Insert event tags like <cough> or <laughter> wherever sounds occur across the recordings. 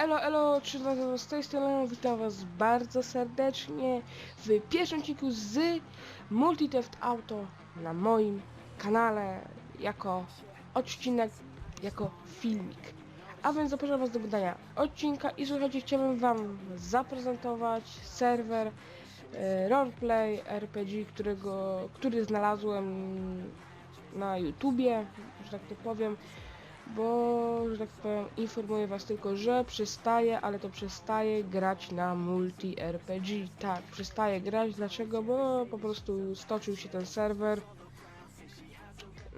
Elo, elo, 3 z tej strony witam was bardzo serdecznie w pierwszym odcinku z Multi Theft Auto na moim kanale jako odcinek, jako filmik. A więc zapraszam was do wydania odcinka i słuchajcie, chciałbym wam zaprezentować serwer e, roleplay RPG, którego, który znalazłem na YouTubie, że tak to powiem bo, że tak powiem, informuję was tylko, że przestaję, ale to przestaję grać na multi RPG. Tak, przestaję grać. Dlaczego? Bo po prostu stoczył się ten serwer.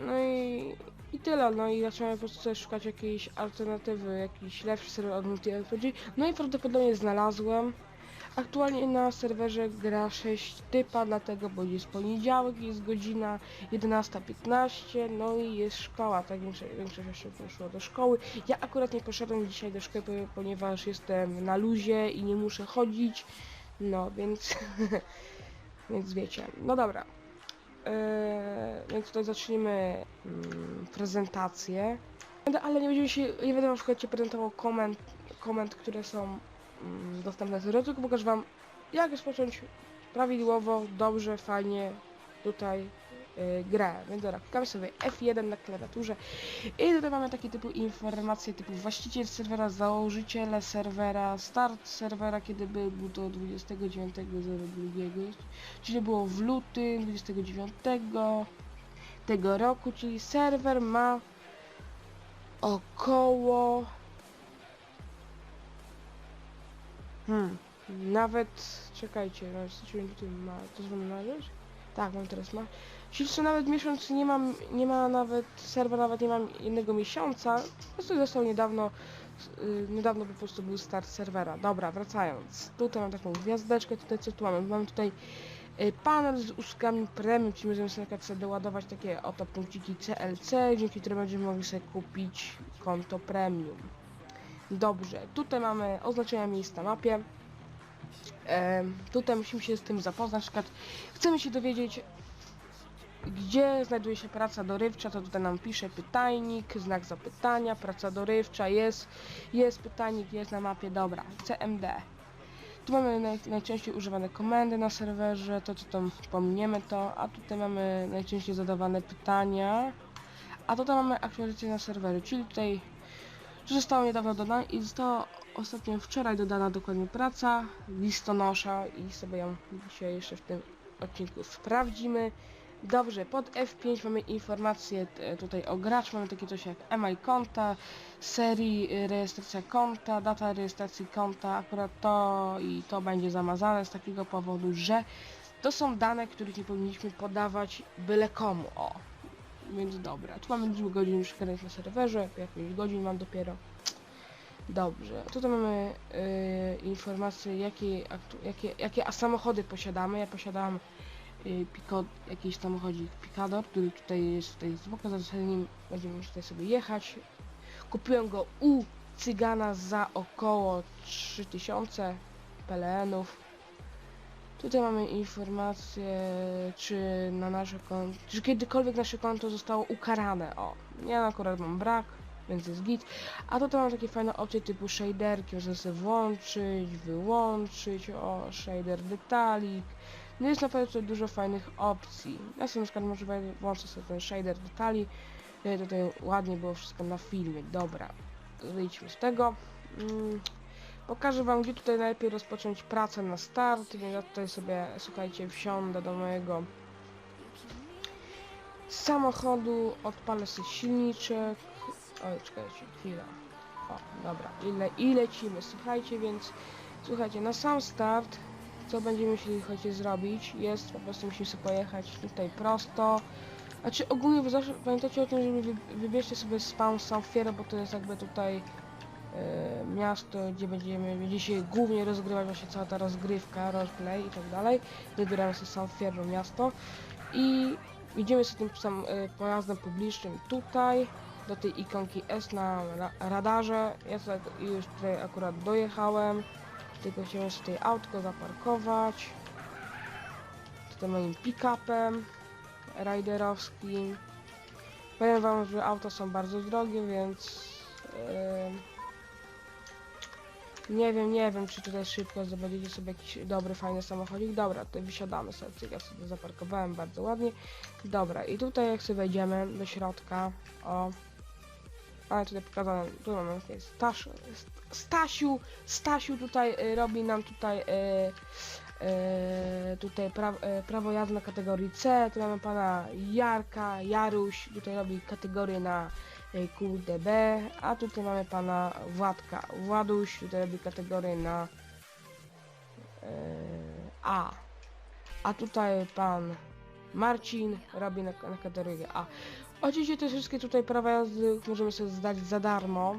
No i, i tyle. No i zacząłem po prostu szukać jakiejś alternatywy, jakiś lepszy serwer od multi RPG. No i prawdopodobnie znalazłem. Aktualnie na serwerze gra 6 typa, dlatego bo jest poniedziałek, jest godzina 11.15, no i jest szkoła, tak większość, większość jeszcze do szkoły. Ja akurat nie poszedłem dzisiaj do szkoły, po- ponieważ jestem na luzie i nie muszę chodzić, no więc, <laughs> więc wiecie, no dobra. Eee, więc tutaj zacznijmy mm, prezentację. Ale nie będziemy się, nie będę przykład cię prezentował komend, komend, które są dostępne z pokażę wam jak rozpocząć prawidłowo, dobrze, fajnie tutaj y, grę. Więc dobra, klikamy sobie F1 na klawiaturze i tutaj mamy takie typu informacje typu właściciel serwera, założyciele serwera, start serwera, kiedy był, był to 29.02, czyli było w lutym 29 tego roku, czyli serwer ma około Hmm, nawet, czekajcie, no, straciłem tutaj ma, to mam należeć? Tak, mam teraz ma. Co nawet miesiąc nie mam, nie ma nawet, serwer nawet nie mam jednego miesiąca, po prostu został niedawno, yy, niedawno po prostu był start serwera. Dobra, wracając, tutaj mam taką gwiazdeczkę, tutaj co tu mamy? Mam tutaj y, panel z usługami premium, czyli możemy sobie na doładować takie oto punkciki CLC, dzięki którym będziemy mogli sobie kupić konto premium. Dobrze, tutaj mamy oznaczenia miejsc na mapie. Em, tutaj musimy się z tym zapoznać. Na chcemy się dowiedzieć, gdzie znajduje się praca dorywcza, to tutaj nam pisze pytajnik, znak zapytania, praca dorywcza jest, jest pytajnik, jest na mapie, dobra, CMD. Tu mamy naj, najczęściej używane komendy na serwerze, to co tam pominiemy to, a tutaj mamy najczęściej zadawane pytania, a tutaj mamy aktualizację na serwerze, czyli tutaj że zostało niedawno dodane i została ostatnio wczoraj dodana dokładnie praca listonosza i sobie ją dzisiaj jeszcze w tym odcinku sprawdzimy. Dobrze, pod F5 mamy informacje e, tutaj o graczu, mamy takie coś jak email konta, serii e, rejestracja konta, data rejestracji konta, akurat to i to będzie zamazane z takiego powodu, że to są dane, których nie powinniśmy podawać byle komu, o. Więc dobra, tu mamy liczbę godzin już grać na serwerze, jak 5 godzin mam dopiero. Dobrze, tutaj mamy y, informacje, jakie, jakie, jakie samochody posiadamy. Ja posiadam y, Pico, jakiś samochodzik Picador, który tutaj jest tutaj z boku, za nim będziemy tutaj sobie jechać. Kupiłem go u Cygana za około 3000 PLN-ów. Tutaj mamy informację, czy na nasze konto, czy kiedykolwiek nasze konto zostało ukarane. O, ja akurat mam brak, więc jest git. A tutaj mam takie fajne opcje typu shaderki, można sobie włączyć, wyłączyć, o, shader detalik. No jest naprawdę dużo fajnych opcji. Ja sobie na przykład może włączę sobie ten shader detali. Tutaj ładnie było wszystko na filmie. Dobra, wyjdźmy z tego. Mm. Pokażę wam, gdzie tutaj najlepiej rozpocząć pracę na start, więc ja tutaj sobie, słuchajcie, wsiądę do mojego samochodu, odpalę sobie silniczek. Oj, czekajcie, chwila. O, dobra, ile i lecimy, słuchajcie, więc słuchajcie, na sam start, co będziemy musieli chodźcie zrobić, jest po prostu musimy sobie pojechać tutaj prosto. Znaczy ogólnie wy zawsze pamiętajcie o tym, żeby wy, wybierzcie sobie spawn Sanfiero, bo to jest jakby tutaj miasto, gdzie będziemy, będzie się głównie rozgrywać właśnie cała ta rozgrywka, roleplay i tak dalej. Wybieramy sobie San Fierro miasto i idziemy sobie tym sam e, pojazdem publicznym tutaj, do tej ikonki S na ra radarze. Ja tutaj już tutaj akurat dojechałem, tylko chciałem sobie tutaj autko zaparkować. Tutaj moim pick-upem riderowskim. e, Powiem wam, że auta są bardzo drogie, więc... em, Nie wiem, nie wiem, czy tutaj szybko zdobędziecie sobie jakiś dobry, fajny samochodzik. Dobra, to wysiadamy sobie, ja sobie zaparkowałem bardzo ładnie. Dobra, i tutaj jak sobie wejdziemy do środka, o... Ale tutaj pokazane, tu mamy Stasz, Stasiu, Stasiu tutaj y, robi nam tutaj y, y, tutaj pra, y, prawo jazdy na kategorii C, tu mamy pana Jarka, Jaruś, tutaj robi kategorię na kurde a tutaj mamy pana Władka, Właduś, tutaj robi kategorię na y, A. A tutaj pan Marcin robi na, na kategorię A. Oczywiście te wszystkie tutaj prawa jazdy możemy sobie zdać za darmo.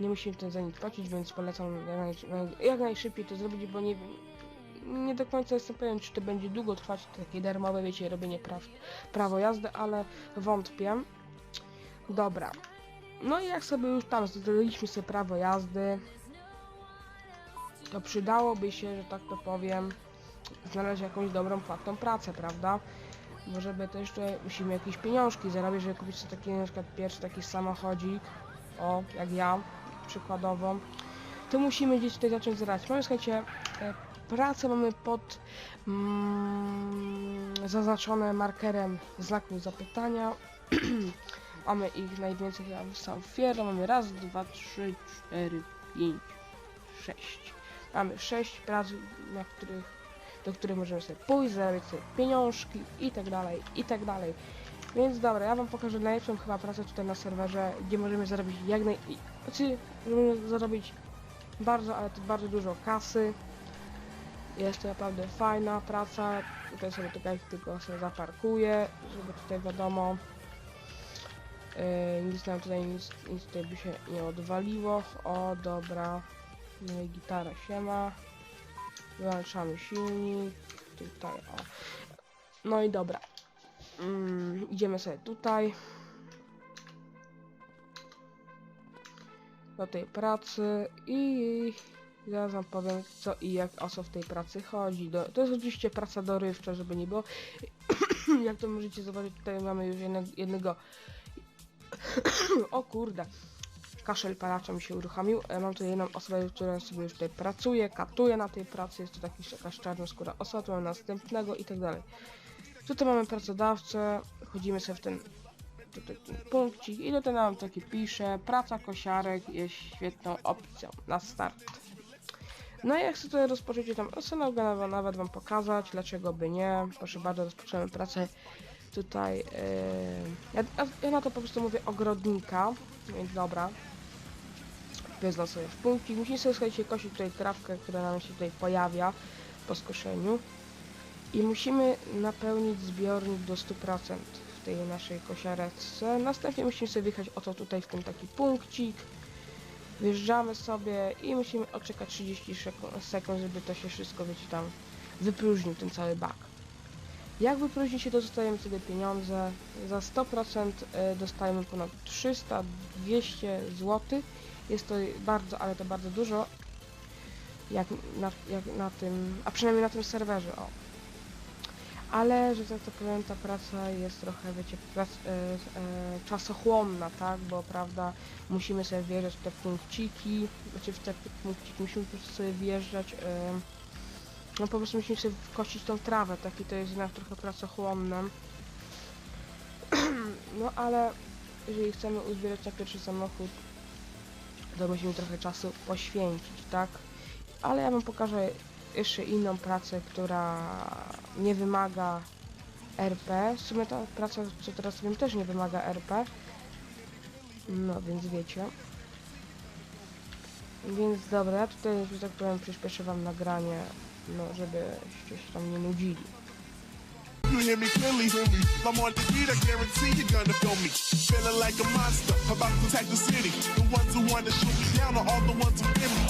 Nie musimy tutaj za nic płacić, więc polecam jak, naj, jak najszybciej to zrobić, bo nie nie do końca jestem pewien, czy to będzie długo trwać, takie darmowe, wiecie, robienie praw, prawo jazdy, ale wątpię. Dobra. No i jak sobie już tam zdaliśmy sobie prawo jazdy, to przydałoby się, że tak to powiem, znaleźć jakąś dobrą, płatną pracę, prawda? Bo żeby też tutaj musimy jakieś pieniążki zarobić, żeby kupić sobie taki na przykład pierwszy taki samochodzik, o, jak ja, przykładowo, to musimy gdzieś tutaj zacząć zarabiać. Mamy, słuchajcie, e, pracę mamy pod mm, zaznaczone markerem znaku zapytania. <clears throat> <clears throat> mamy ich najwięcej w sam Fiero. Mamy raz, dwa, trzy, cztery, pięć, sześć. Mamy sześć prac, na których, do których możemy sobie pójść, zarabiać sobie pieniążki i tak dalej, i tak dalej. Więc dobra, ja wam pokażę najlepszą chyba pracę tutaj na serwerze, gdzie możemy zarobić jak naj... Znaczy, możemy zarobić bardzo, ale to bardzo dużo kasy. Jest to naprawdę fajna praca. Tutaj sobie tutaj tylko sobie zaparkuję, żeby tutaj wiadomo. Yy, nic nam tutaj nic, nic tutaj by się nie odwaliło. O, dobra. No i gitara siema. Wyłączamy silnik. Tutaj, o. No i dobra. Mm, idziemy sobie tutaj. Do tej pracy i zaraz wam powiem co i jak o co w tej pracy chodzi. Do, to jest oczywiście praca dorywcza, żeby nie było. <coughs> jak to możecie zobaczyć, tutaj mamy już jedne, jednego... <coughs> o kurde. Kaszel palacza mi się uruchomił. Ja mam tutaj jedną osobę, która sobie już tutaj pracuje, katuje na tej pracy. Jest to taki, jakaś czarnoskóra osoba, tu mamy następnego i tak dalej. Tutaj mamy pracodawcę, chodzimy sobie w ten, tutaj ten punkcik i tutaj nam taki pisze, praca kosiarek jest świetną opcją na start. No i jak chcę tutaj rozpoczęcie tam ocenę, mogę nawet wam pokazać, dlaczego by nie. Proszę bardzo, rozpoczynamy pracę tutaj. Yy, ja, ja- na to po prostu mówię ogrodnika, więc dobra. Wyznam sobie w punkcik. Musimy sobie słuchajcie, kosić tutaj trawkę, która nam się tutaj pojawia po skoszeniu i musimy napełnić zbiornik do 100% w tej naszej kosiareczce. Następnie musimy sobie wjechać oto tutaj w ten taki punkcik. Wjeżdżamy sobie i musimy odczekać 30 szeko- sekund, żeby to się wszystko, wiecie, tam wypróżnił ten cały bak. Jak wypróżni się, to dostajemy sobie pieniądze. Za 100% e, dostajemy ponad 300-200 zł. Jest to bardzo, ale to bardzo dużo. Jak na, jak na tym, a przynajmniej na tym serwerze, o ale że tak to powiem ta praca jest trochę wiecie prac, e, e, czasochłonna, tak, bo prawda musimy sobie wjeżdżać w te punkciki, znaczy w te punkciki musimy po prostu sobie wjeżdżać e, no po prostu musimy sobie kosić tą trawę, taki to jest jednak trochę pracochłonne <clears throat> no ale jeżeli chcemy uzbierać na pierwszy samochód to musimy trochę czasu poświęcić, tak ale ja wam pokażę jeszcze inną pracę, która nie wymaga RP. W sumie ta praca, co teraz wiem, też nie wymaga RP. No, więc wiecie. Więc dobra, ja tutaj, że tak powiem, przyspieszę wam nagranie, no, się tam nie nudzili. You hear me clearly, homie. I'm on the beat, I guarantee you're gonna feel me. Feeling like a monster, about to attack the city. The ones who wanna shoot me down are all the ones who fear me.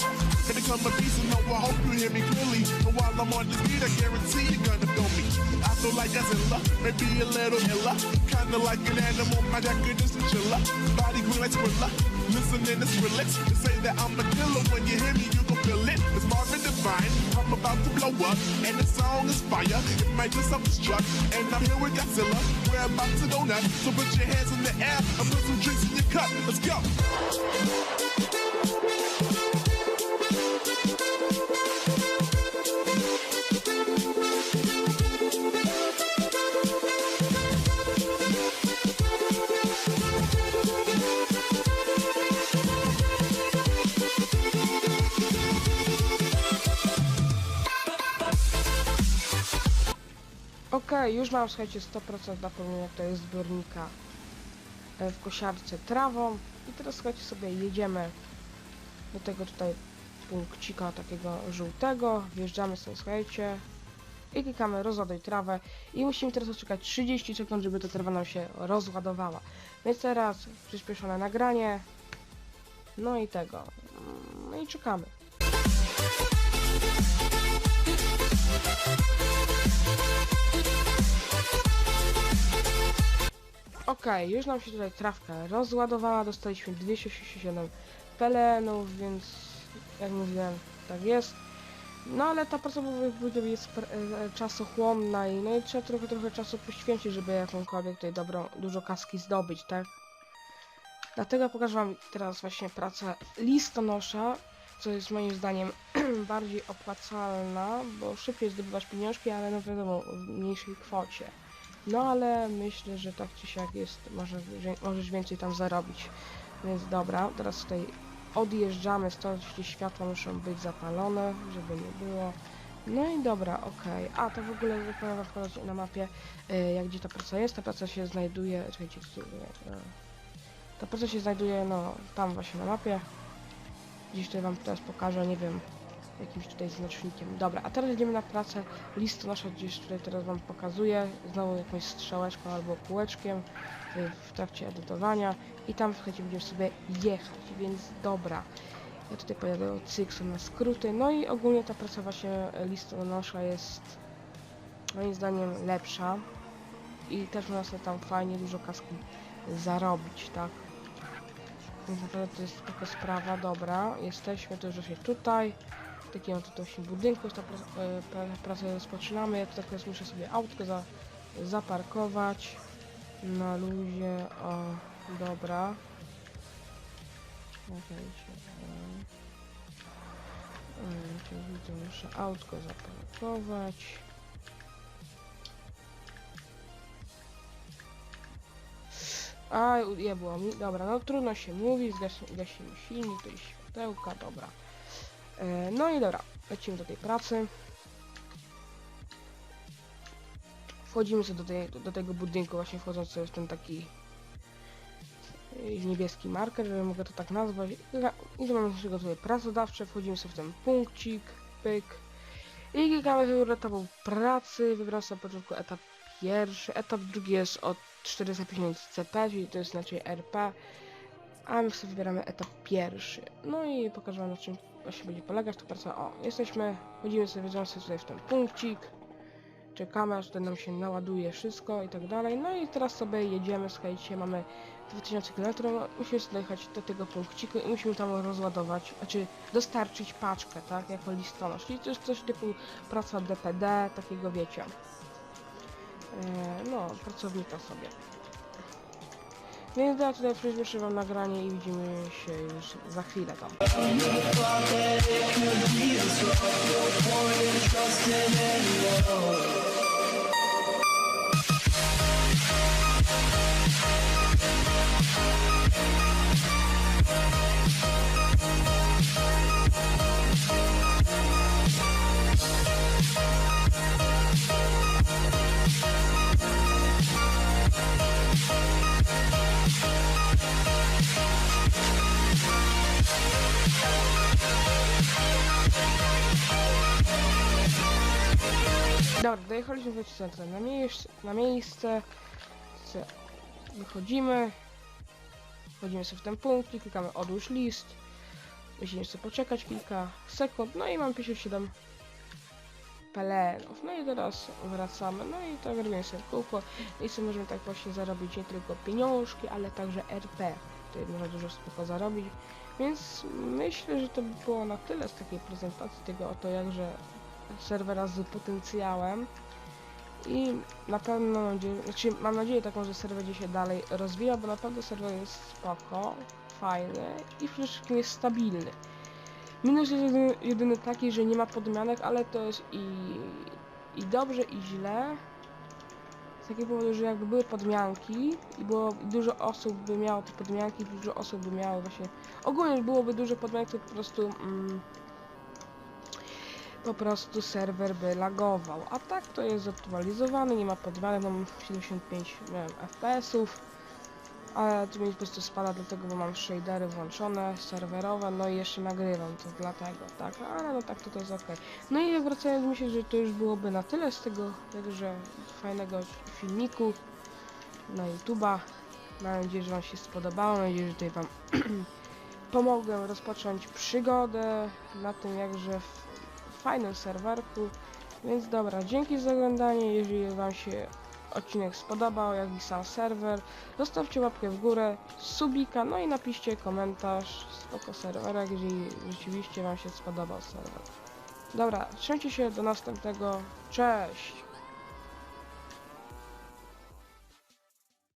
Gonna come a piece and no, I hope you hear me clearly. And while I'm on the beat, I guarantee you're gonna feel me. I feel like Godzilla, maybe a little iller. Kinda like an animal, my jacket is a chiller. Body green like Thriller. Listening to Skrillex. They say that I'm a killer. When you hear me, you gon' feel it. Divine. I'm about to blow up, and the song is fire. It might just self-destruct, and I'm here with Godzilla. We're about to go nuts, so put your hands in the air and put some drinks in your cup. Let's go. Już mam, słuchajcie, 100% napełnienia tutaj zbiornika e, w kosiarce trawą. I teraz, słuchajcie, sobie jedziemy do tego tutaj punkcika takiego żółtego. Wjeżdżamy sobie, słuchajcie, i klikamy rozładuj trawę i musimy teraz odczekać 30 sekund, żeby ta trawa nam się rozładowała. Więc teraz przyspieszone nagranie. No i tego. No i czekamy. Okej, już nam się tutaj trawka rozładowała, dostaliśmy 267 pelenów, więc jak mówiłem, tak jest. No ale ta praca budowli jest czasochłonna i no i trzeba trochę, trochę czasu poświęcić, żeby jakąkolwiek tutaj dobrą, dużo kaski zdobyć, tak? Dlatego pokażę wam teraz właśnie pracę listonosza, co jest moim zdaniem <clears throat> bardziej opłacalna, bo szybciej zdobywasz pieniążki, ale no wiadomo, w mniejszej kwocie. No ale myślę, że tak czy siak jest, może, że możesz więcej tam zarobić. Więc dobra, teraz tutaj odjeżdżamy stąd, gdzie światła muszą być zapalone, żeby nie było. No i dobra, okej. A to w ogóle zapomniałem wam na mapie, y, jak gdzie ta praca jest. Ta praca się znajduje, czekajcie, tu, y, y. ta praca się znajduje, no, tam właśnie na mapie. Gdzieś tutaj wam teraz pokażę, nie wiem, jakimś tutaj znacznikiem. Dobra, a teraz idziemy na pracę. Listonosza, gdzieś tutaj teraz wam pokazuję, znowu jakąś strzałeczką albo kółeczkiem y, w trakcie edytowania. I tam słuchajcie, będziemy sobie jechać, więc dobra. Ja tutaj pojadę od Cyksu na skróty, no i ogólnie ta praca właśnie listonosza jest moim zdaniem lepsza. I też można sobie tam fajnie dużo kaski zarobić, tak? Więc naprawdę to jest taka sprawa, dobra, jesteśmy to już właśnie tutaj, takim oto właśnie budynku, ta praca, e, pra- pracę rozpoczynamy, ja tutaj teraz muszę sobie autko za, zaparkować na luzie, o, dobra. E, e, czyli widzę, muszę autko zaparkować. A, jebło mi. Dobra, no trudno się mówi, zgasimy gasimy silnik, to jest światełka, dobra. E, no i dobra, lecimy do tej pracy. Wchodzimy sobie do, tej, do tego budynku, właśnie wchodząc w ten taki e, niebieski marker, że mogę to tak nazwać. I tu mamy naszego tutaj pracodawcze, wchodzimy sobie w ten punkcik, pyk. I klikamy wybór etapu pracy, wybieram sobie na początku etap pierwszy, etap drugi jest od 450 CP, czyli to jest znaczy RP, a my sobie wybieramy etap pierwszy. No i pokażę wam na czym właśnie będzie polegać ta praca. O, jesteśmy, chodzimy sobie, wjeżdżamy sobie tutaj w ten punkcik, czekamy aż ten nam się naładuje wszystko i tak dalej. No i teraz sobie jedziemy, słuchajcie, mamy 2000 km, musimy sobie dojechać do tego punkciku i musimy tam rozładować, znaczy dostarczyć paczkę, tak, jako listonosz, czyli to jest coś typu praca DPD, takiego wiecie, e, no, pracownika sobie. Więc ja tutaj przyspieszę wam nagranie i widzimy się już za chwilę tam. Dobra, dojechaliśmy do centrum na, miejsce, na miejsce. Wychodzimy. Wchodzimy sobie w ten punkt, klikamy odłóż list. Musimy sobie poczekać kilka sekund, no i mam 57 pelenów. No i teraz wracamy, no i tak robimy sobie kółko. I sobie możemy tak właśnie zarobić nie tylko pieniążki, ale także RP. Tutaj można dużo spoko zarobić. Więc myślę, że to by było na tyle z takiej prezentacji tego oto jakże serwera z potencjałem i na pewno mam nadzieję, znaczy mam nadzieję taką, że serwer się dalej rozwijał, bo naprawdę serwer jest spoko, fajny i przede wszystkim jest stabilny. Minus jest jedyny, jedyny taki, że nie ma podmianek, ale to jest i, i dobrze i źle. Z takiego powodu, że jakby były podmianki i było dużo osób by miało te podmianki, dużo osób by miało właśnie ogólnie byłoby dużo podmianek, to po prostu mm, po prostu serwer by lagował. A tak to jest zaktualizowany, nie ma podwalek, mam 75 nie wiem, FPS-ów. Ale to mi po prostu spada dlatego, bo mam shadery włączone, serwerowe, no i jeszcze nagrywam to dlatego, tak, ale no tak to to jest ok. No i wracając, myślę, że to już byłoby na tyle z tego że fajnego filmiku na YouTube'a. Mam nadzieję, że Wam się spodobało, mam nadzieję, że tutaj Wam <clears throat> pomogłem rozpocząć przygodę na tym jakże fajnym serwerku. Więc dobra, dzięki za oglądanie, jeżeli Wam się odcinek spodobał, jak i sam serwer, zostawcie łapkę w górę, subika, no i napiszcie komentarz spoko serwera, jeżeli rzeczywiście Wam się spodobał serwer. Dobra, trzymajcie się, do następnego, cześć!